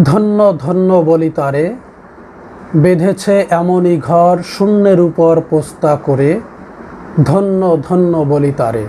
ধন্য ধন্য বলি তারে, বেঁধেছে এমনই ঘর শূন্যের উপর পোস্তা করে, ধন্য ধন্য বলি তারে।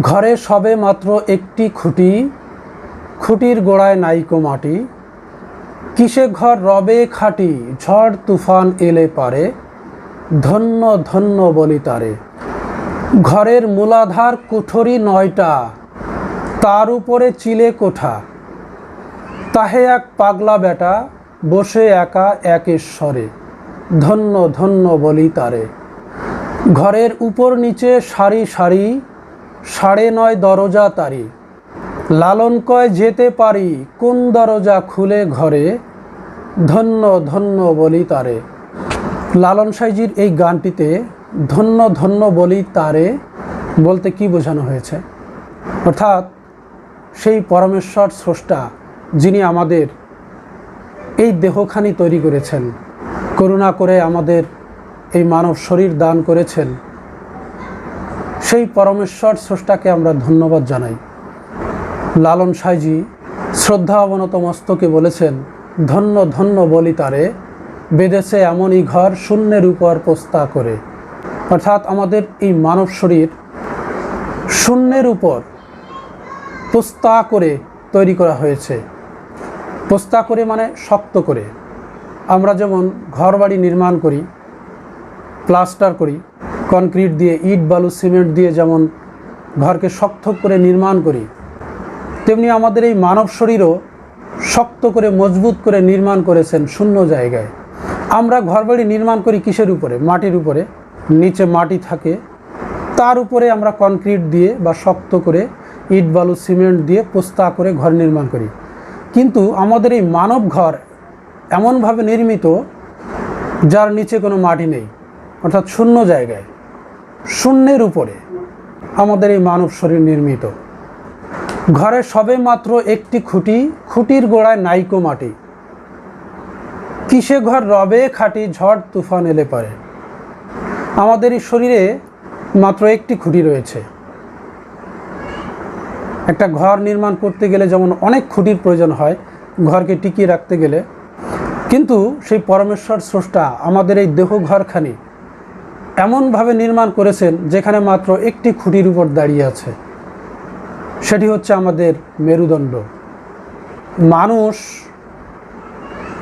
ঘরে সবে মাত্র একটি খুঁটি, খুঁটির গোড়ায় নাইকো মাটি। কিসে ঘর রবে খাটি, ঝড় তুফান এলে পারে, ধন্য ধন্য বলি তারে। ঘরের মূলাধার কুঠরি নয়টা, তার উপরে চিলে কোঠা তাহে এক পাগলা বেটা বসে একা একেশ্বরে ধন্য ধন্য বলি তারে। ঘরের উপর নিচে সারি সারি, সাড়ে নয় দরজা তারি। লালন কয় যেতে পারি, কোন দরজা খুলে ঘরে? ধন্য ধন্য বলি তারে। লালন সাইজির এই গানটিতে ধন্য ধন্য বলি তারে বলতে কি বোঝানো হয়েছে? অর্থাৎ সেই পরমেশ্বর স্রষ্টা যিনি আমাদের এই দেহখানি তৈরি করেছেন, করুণা করে আমাদের এই মানব শরীর দান করেছেন, সেই পরমেশ্বর স্রষ্টাকে আমরা ধন্যবাদ জানাই। লালন সাইজি শ্রদ্ধা অবনত মস্তকে বলেছেন, ধন্য ধন্য বলি তারে বেঁধেছে এমনই ঘর শূন্যের উপর পোস্তা করে। অর্থাৎ আমাদের এই মানব শরীর শূন্যের উপর পোস্তা করে তৈরি করা হয়েছে। পোস্তা করে মানে শক্ত করে। আমরা যেমন ঘরবাড়ি নির্মাণ করি, প্লাস্টার করি কনক্রিট দিয়ে ইট, বালু, সিমেন্ট দিয়ে যেমন ঘরকে শক্ত করে নির্মাণ করি, তেমনি আমাদের এই মানব শরীরও শক্ত করে, মজবুত করে নির্মাণ করেছেন শূন্য জায়গায়। আমরা ঘরবাড়ি নির্মাণ করি কিসের উপরে? মাটির উপরে। নিচে মাটি থাকে। তার উপরে আমরা কনক্রিট দিয়ে বা শক্ত করে ইট, বালু, সিমেন্ট দিয়ে পোস্তা করে ঘর নির্মাণ করি। কিন্তু আমাদের এই মানব ঘর এমনভাবে নির্মিত যার নিচে কোনো মাটি নেই, অর্থাৎ শূন্য জায়গায়, শূন্যের উপরে আমাদের এই মানব শরীর নির্মিত। ঘরে সবে মাত্র একটি খুঁটি, খুঁটির গোড়ায় নাইকো মাটি। কিসে ঘর রবে, খাটি, ঝড়, তুফান এলে পারে। আমাদের এই শরীরে মাত্র একটি খুঁটি রয়েছে। একটা ঘর নির্মাণ করতে গেলে যেমন অনেক খুঁটির প্রয়োজন হয়, ঘরকে টিকিয়ে রাখতে গেলে। কিন্তু সেই পরমেশ্বর স্রষ্টা আমাদের এই দেহ ঘরখানি এমনভাবে নির্মাণ করেছেন যেখানে মাত্র একটি খুঁটির উপর দাঁড়িয়ে আছে। সেটি হচ্ছে আমাদের মেরুদণ্ড। মানুষ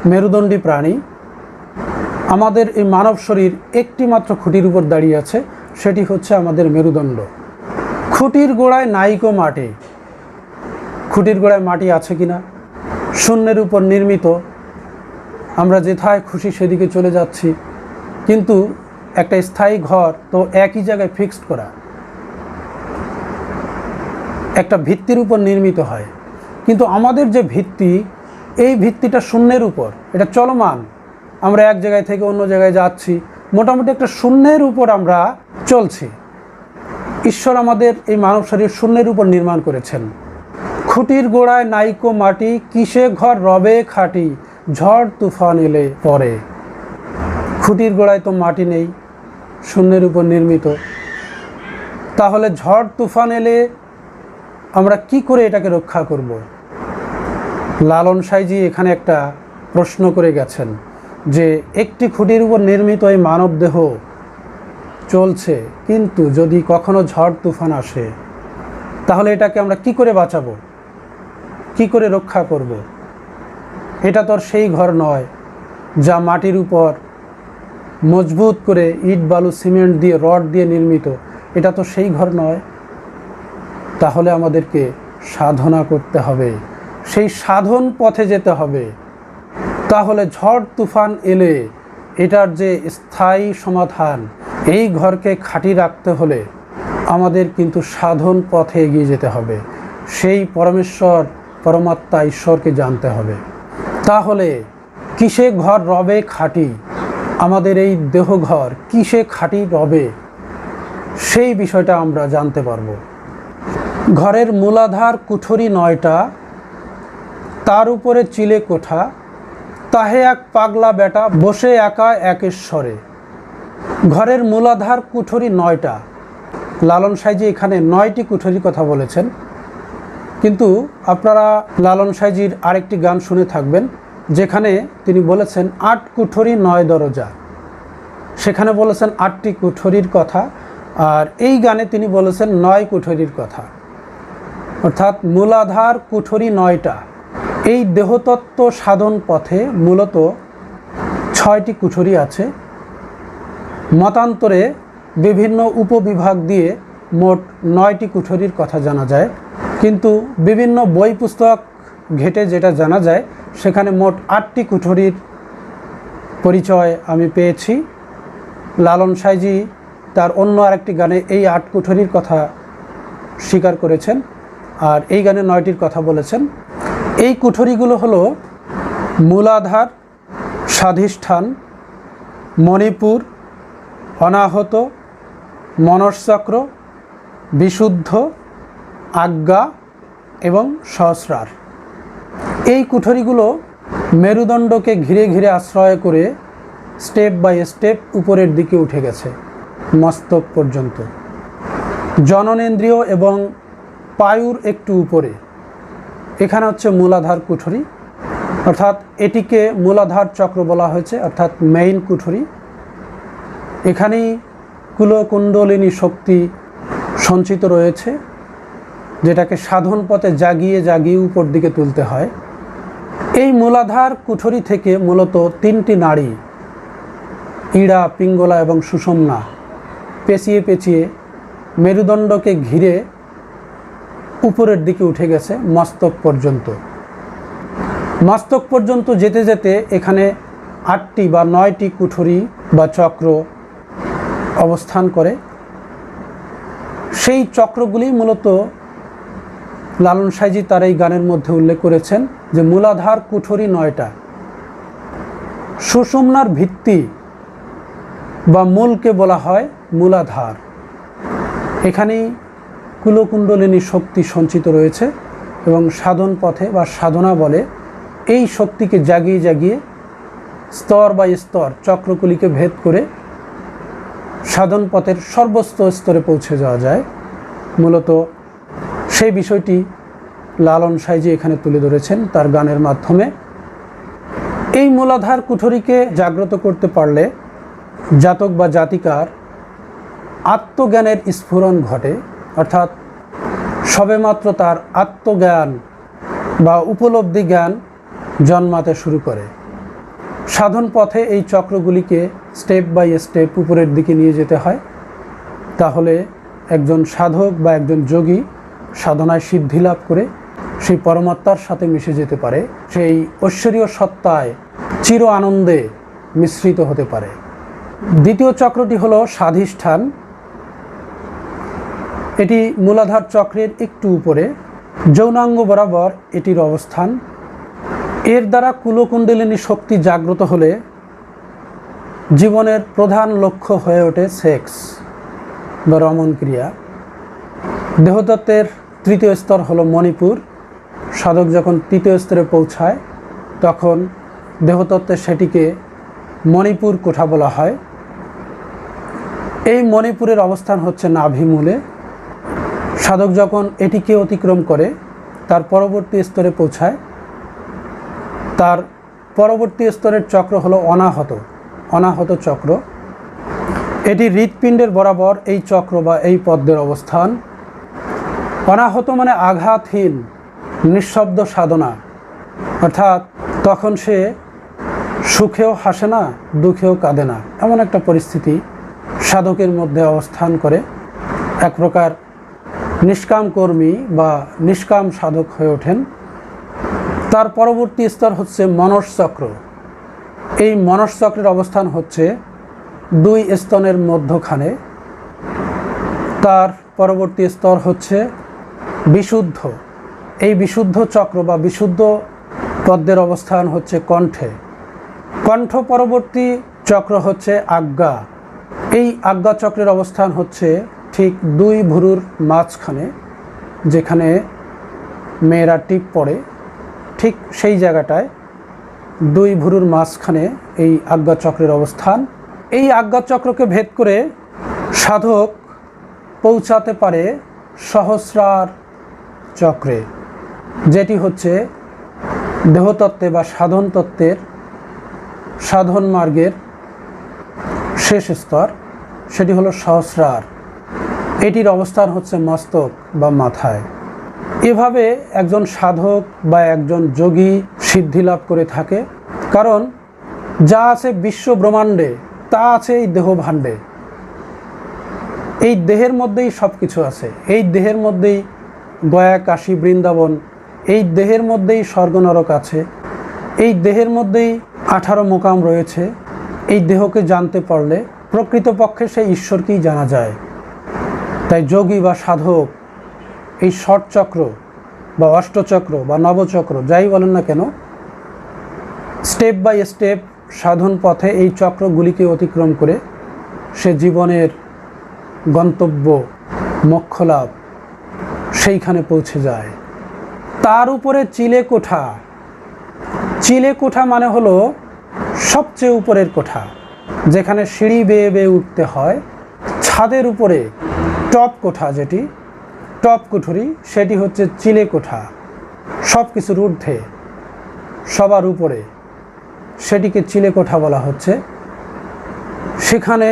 মেরুদণ্ডী প্রাণী। আমাদের এই মানব শরীর একটি মাত্র খুঁটির উপর দাঁড়িয়ে আছে, সেটি হচ্ছে আমাদের মেরুদণ্ড। খুঁটির গোড়ায় নাইকো মাটি। খুঁটির গোড়ায় মাটি আছে কিনা? শূন্যের উপর নির্মিত। আমরা যেথায় খুশি সেদিকে চলে যাচ্ছি। কিন্তু একটা স্থায়ী ঘর তো একই জায়গায় ফিক্সড করা। একটা ভিত্তির উপর নির্মিত হয়। কিন্তু আমাদের যে ভিত্তি, এই ভিত্তিটা শূন্যের উপর। এটা চলমান। আমরা এক জায়গায় থেকে অন্য জায়গায় যাচ্ছি। মোটামুটি একটা শূন্যের উপর আমরা চলছি। ঈশ্বর আমাদের এই মানব শরীর শূন্যের উপর নির্মাণ করেছেন। খুঁটির গোড়ায় নাইকো মাটি, কিসে ঘর রবে খাটি, ঝড় তুফান এলে পরে। খুঁটির গোড়ায় তো মাটি নেই, শূন্যের উপর নির্মিত। তাহলে ঝড় তুফান এলে আমরা কি করে এটাকে রক্ষা করব? লালন সাইজি এখানে একটা প্রশ্ন করে গেছেন যে, একটি খুঁটির উপর নির্মিত এই মানব দেহ চলছে, কিন্তু যদি কখনো ঝড় তুফান আসে, তাহলে এটাকে আমরা কি করে বাঁচাবো? কি করে রক্ষা করব। এটা তো আর সেই ঘর নয়, যা মাটির উপর মজবুত করে ইট, বালু, সিমেন্ট দিয়ে, রড দিয়ে নির্মিত। এটা তো সেই ঘর নয়। তাহলে আমাদেরকে সাধনা করতে হবে। সেই সাধন পথে যেতে হবে। তাহলে ঝড়, তুফান এলে এটার যে স্থায়ী সমাধান, এই ঘরকে খাঁটি রাখতে হলে আমাদের কিন্তু সাধন পথে এগিয়ে যেতে হবে। সেই পরমেশ্বর পরমাত্মা ঈশ্বরকে জানতে হবে। তাহলে কিসে ঘর রবে খাঁটি? আমাদের এই দেহ ঘর কিসে খাঁটি রবে? সেই বিষয়টা আমরা জানতে পারব। ঘরের মূলাধার কুঠরি নয়টা, তার উপরে চিলে কোঠা, তাহে এক পাগলা বেটা বসে একা একেশ্বরে ঘরের মূলাধার কুঠরি নয়টা, লালন সাইজি এখানে নয়টি কুঠরির কথা বলেছেন। কিন্তু আপনারা লালন সাইজির আরেকটি গান শুনে থাকবেন, যেখানে তিনি বলেছেন, আট কুঠরি নয় দরজা। সেখানে বলেছেন, আটটি কুঠরির কথা। আর এই গানে তিনি বলেছেন, নয় কুঠরির কথা। অর্থাৎ মূলাধার কুঠরি নয়টা। এই দেহতত্ত্ব সাধন পথে মূলত ছয়টি কুঠরি আছে। মতান্তরে বিভিন্ন উপবিভাগ দিয়ে মোট নয়টি কুঠরির কথা জানা যায়। কিন্তু বিভিন্ন বই পুস্তক ঘেটে যেটা জানা যায়, সেখানে মোট আটটি কুঠরির পরিচয় আমি পেয়েছি। লালন সাইজি তার অন্য আরেকটি গানে এই আট কুঠরির কথা স্বীকার করেছেন আর এই গানে নয়টির কথা বলেছেন। এই কুঠরিগুলো হলো মূলাধার, স্বাধিষ্ঠান, মণিপুর, অনাহত, মনসচক্র, বিশুদ্ধ আজ্ঞা এবং সহস্রার। এই কুঠরিগুলো মেরুদণ্ডকে ঘিরে ঘিরে আশ্রয় করে স্টেপ বাই স্টেপ উপরের দিকে উঠে গেছে, মস্তক পর্যন্ত। জননেন্দ্রিয় এবং পায়ুর একটু উপরে। এখানে হচ্ছে মূলাধার কুঠরি। অর্থাৎ এটিকে মূলাধার চক্র বলা হয়েছে, অর্থাৎ মেইন কুঠরি। এখানেই কুলকুণ্ডলিনী শক্তি সঞ্চিত রয়েছে। যেটাকে সাধন পথে জাগিয়ে জাগিয়ে উপর দিকে তুলতে হয়। এই মূলাধার কুঠরি থেকে মূলত তিনটি নাড়ি ইড়া, পিঙ্গলা এবং সুষমনা, পেঁচিয়ে পেঁচিয়ে মেরুদণ্ডকে ঘিরে উপরের দিকে উঠে গেছে মস্তক পর্যন্ত। মস্তক পর্যন্ত যেতে যেতে এখানে আটটি বা নয়টি কুঠরি বা চক্র অবস্থান করে। সেই চক্রগুলি মূলত লালন সাইজি তার এই গানের মধ্যে উল্লেখ করেছেন যে, মূলাধার কুঠরি নয়টা। সুষুম্নার ভিত্তি বা মূলকে বলা হয় মূলাধার। এখানেই কুলকুণ্ডলিনী শক্তি সঞ্চিত রয়েছে এবং সাধন পথে বা সাধনা বলে এই শক্তিকে জাগিয়ে জাগিয়ে স্তর বা স্তর চক্রগুলিকে ভেদ করে সাধন পথের সর্বস্ত স্তরে পৌঁছে যাওয়া যায়। মূলত সেই বিষয়টি লালন সাইজি এখানে তুলে ধরেছেন তার গানের মাধ্যমে। এই মূলাধার কুঠরিকে জাগ্রত করতে পারলে জাতক বা জাতিকার আত্মজ্ঞানের স্ফুরণ ঘটে, অর্থাৎ সবেমাত্র তার আত্মজ্ঞান বা উপলব্ধি জ্ঞান জন্মাতে শুরু করে। সাধন পথে এই চক্রগুলিকে স্টেপ বাই স্টেপ উপরের দিকে নিয়ে যেতে হয়। তাহলে একজন সাধক বা একজন যোগী সাধনায় সিদ্ধি লাভ করে সেই পরমাত্মার সাথে মিশে যেতে পারে, সেই ঐশ্বরীয় সত্তায় চির আনন্দে মিশ্রিত হতে পারে। দ্বিতীয় চক্রটি হল স্বাধিষ্ঠান। এটি মূলাধার চক্রের একটু উপরে, যৌনাঙ্গ বরাবর এটির অবস্থান। এর দ্বারা কুলকুণ্ডলিনী শক্তি জাগ্রত হলে জীবনের প্রধান লক্ষ্য হয়ে ওঠে সেক্স বা রমণ ক্রিয়া দেহতত্ত্বের তৃতীয় স্তর হলো মণিপুর। সাধক যখন তৃতীয় স্তরে পৌঁছায়, তখন দেহতত্ত্বে সেটিকে মণিপুর কোঠা বলা হয়। এই মণিপুরের অবস্থান হচ্ছে নাভিমূলে সাধক যখন এটিকে অতিক্রম করে, তার পরবর্তী স্তরে পৌঁছায়, তার পরবর্তী স্তরের চক্র হলো অনাহত অনাহত চক্র। এটি হৃৎপিণ্ডের বরাবর এই চক্র বা এই পদ্মের অবস্থান। অনাহত মানে আঘাতহীন, নিঃশব্দ সাধনা। অর্থাৎ তখন সে সুখেও হাসে না, দুঃখেও কাঁদে না। এমন একটা পরিস্থিতি সাধকের মধ্যে অবস্থান করে। এক প্রকার নিষ্কাম কর্মী বা নিষ্কাম সাধক হয়ে ওঠেন। তার পরবর্তী স্তর হচ্ছে মনসচক্র। এই মনসচক্রের অবস্থান হচ্ছে দুই স্তনের মধ্যখানে। তার পরবর্তী স্তর হচ্ছে বিশুদ্ধ। এই বিশুদ্ধ চক্র বা বিশুদ্ধ পদ্মের অবস্থান হচ্ছে কণ্ঠে। কণ্ঠ পরবর্তী চক্র হচ্ছে আজ্ঞা। এই আজ্ঞা চক্রের অবস্থান হচ্ছে ঠিক দুই ভুরুর মাঝখানে, যেখানে মেয়েরা টিপ পড়ে। ঠিক সেই জায়গাটায় দুই ভুরুর মাঝখানে এই আজ্ঞা চক্রের অবস্থান। এই আজ্ঞা চক্রকে ভেদ করে সাধক পৌঁছাতে পারে সহস্রার চক্রে, যেটি হচ্ছে দেহতত্ত্বে বা সাধন তত্ত্বের সাধন মার্গের শেষ স্তর, সেটি হলো সহস্রার। এটির অবস্থান হচ্ছে মস্তক বা মাথায়। এভাবে একজন সাধক বা একজন যোগী সিদ্ধি লাভ করে থাকে, কারণ যা আছে বিশ্ব ব্রহ্মাণ্ডে, তা আছে এই দেহ ভাণ্ডে। এই দেহের মধ্যেই সব কিছু আছে। এই দেহের মধ্যেই গয়া কাশী বৃন্দাবন, এই দেহের মধ্যেই স্বর্গ নরক আছে, এই দেহের মধ্যেই আঠারো মোকাম রয়েছে, এই দেহকে জানতে পারলে প্রকৃতপক্ষে সেই ঈশ্বরকেই জানা যায়। তাই যোগী বা সাধক, এই ষটচক্র বা অষ্টচক্র বা নবচক্র, যাই বলেন না কেন, স্টেপ বাই স্টেপ সাধন পথে এই চক্রগুলিকে অতিক্রম করে সে জীবনের গন্তব্য, মোক্ষলাভ সেইখানে পৌঁছে যায়। তার উপরে চিলে কোঠা। চিলে কোঠা মানে হলো সবচেয়ে উপরের কোঠা, যেখানে সিঁড়ি বেয়ে বেয়ে উঠতে হয়। ছাদের উপরে টপ কোঠা যেটি, টপ কুঠুরি, সেটি হচ্ছে চিলে কোঠা। সব কিছুর ঊর্ধ্বে, সবার উপরে, সেটিকে চিলে কোঠা বলা হচ্ছে। সেখানে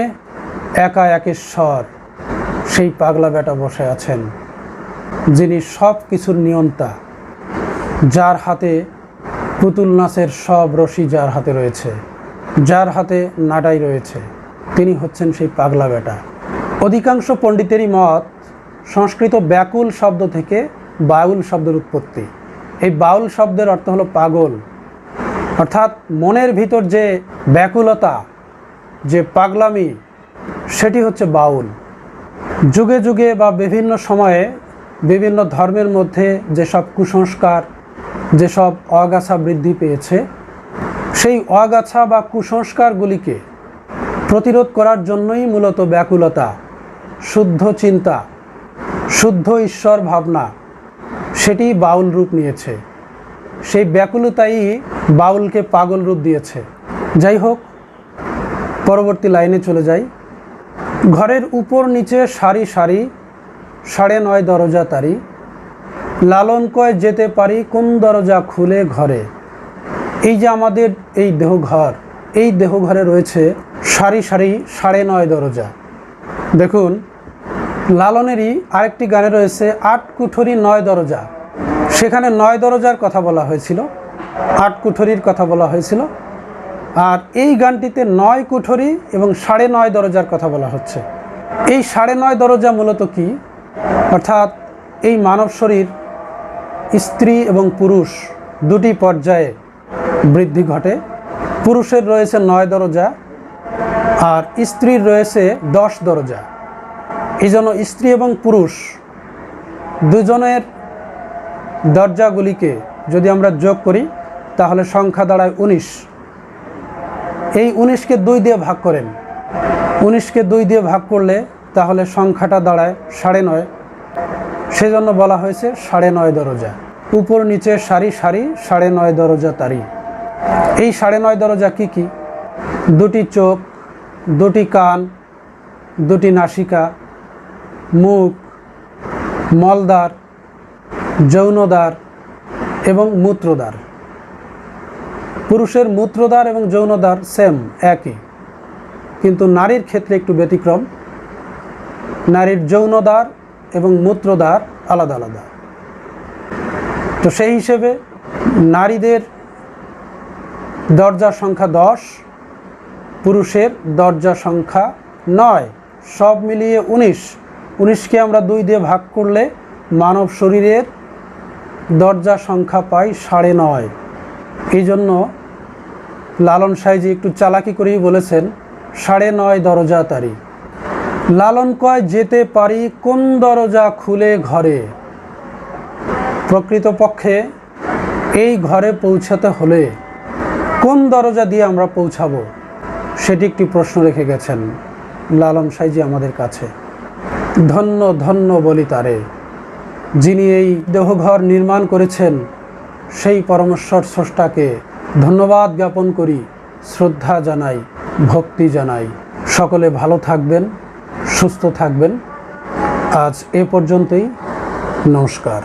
একা একেশ্বর, সেই পাগলা বেটা বসে আছেন। যিনি সব কিছুর নিয়ন্তা, যার হাতে পুতুল নাচের সব রশি যার হাতে রয়েছে, যার হাতে নাটাই রয়েছে, তিনি হচ্ছেন সেই পাগলা বেটা। অধিকাংশ পণ্ডিতেরই মত, সংস্কৃত ব্যাকুল শব্দ থেকে বাউল শব্দের উৎপত্তি। এই বাউল শব্দের অর্থ হলো পাগল। অর্থাৎ মনের ভিতর যে ব্যাকুলতা, যে পাগলামি, সেটি হচ্ছে বাউল। যুগে যুগে বা বিভিন্ন সময়ে বিভিন্ন ধর্মের মধ্যে যেসব কুসংস্কার, যেসব অগাছা বৃদ্ধি পেয়েছে, সেই অগাছা বা কুসংস্কারগুলিকে প্রতিরোধ করার জন্যই মূলত ব্যাকুলতা, শুদ্ধ চিন্তা, শুদ্ধ ঈশ্বর ভাবনা, সেটি বাউল রূপ নিয়েছে। সেই ব্যাকুলতাই বাউলকে পাগল রূপ দিয়েছে। যাই হোক, পরবর্তী লাইনে চলে যাই। ঘরের উপর নিচে সারি সারি সাড়ে নয় দরজা তারি। লালন কয় যেতে পারি, কোন দরজা খুলে ঘরে? এই যে আমাদের এই দেহঘর, এই দেহঘরে রয়েছে সারি সারি সাড়ে নয় দরজা। দেখুন, লালনেরই আরেকটি গানে রয়েছে আট কুঠরি নয় দরজা। সেখানে নয় দরজার কথা বলা হয়েছিল, আট কুঠরির কথা বলা হয়েছিল। আর এই গানটিতে নয় কুঠরি এবং সাড়ে নয় দরজার কথা বলা হচ্ছে। এই সাড়ে নয় দরজা মূলত কি? অর্থাৎ এই মানব শরীর, স্ত্রী এবং পুরুষ দুটি পর্যায়ে বৃদ্ধি ঘটে। পুরুষের রয়েছে নয় দরজা আর স্ত্রীর রয়েছে দশ দরজা। এই জন্য স্ত্রী এবং পুরুষ দুজনের দরজাগুলিকে যদি আমরা যোগ করি, তাহলে সংখ্যা দাঁড়ায় উনিশ। এই উনিশকে দুই দিয়ে ভাগ করেন। উনিশকে দুই দিয়ে ভাগ করলে তাহলে সংখ্যাটা দাঁড়ায় সাড়ে নয়। সেজন্য বলা হয়েছে সাড়ে নয় দরজা। উপর নিচে সারি সারি সাড়ে নয় দরজা তারি। এই সাড়ে নয় দরজা কি কি? দুটি চোখ, দুটি কান, দুটি নাসিকা, মুখ মলদার যৌনদ্বার এবং মূত্রদ্বার। পুরুষের মূত্রদ্বার এবং যৌনদ্বার সেম একই। কিন্তু নারীর ক্ষেত্রে একটু ব্যতিক্রম। নারীর যৌনদ্বার এবং মূত্রদ্বার আলাদা আলাদা। তো সেই হিসেবে নারীদের দরজার সংখ্যা দশ, পুরুষের দরজা সংখ্যা নয়, সব মিলিয়ে উনিশ। উনিশকে আমরা দুই দিয়ে ভাগ করলে মানব শরীরের দরজা সংখ্যা পাই সাড়ে নয়। এই জন্য লালন সাইজি একটু চালাকি করেই বলেছেন, সাড়ে নয় দরজা তারি লালন কয় যেতে পারি, কোন দরজা খুলে ঘরে? প্রকৃতপক্ষে এই ঘরে পৌঁছাতে হলে কোন দরজা দিয়ে আমরা পৌঁছাবো? সেটি একটি প্রশ্ন রেখে গেছেন লালন সাইজি আমাদের কাছে। ধন্য ধন্য বলি তারে, যিনি এই দেহঘর নির্মাণ করেছেন, সেই পরমেশ্বর স্রষ্টাকে ধন্যবাদ জ্ঞাপন করি, শ্রদ্ধা জানাই, ভক্তি জানাই। সকলে ভালো থাকবেন। সুস্থ থাকবেন। আজ এ পর্যন্তই নমস্কার।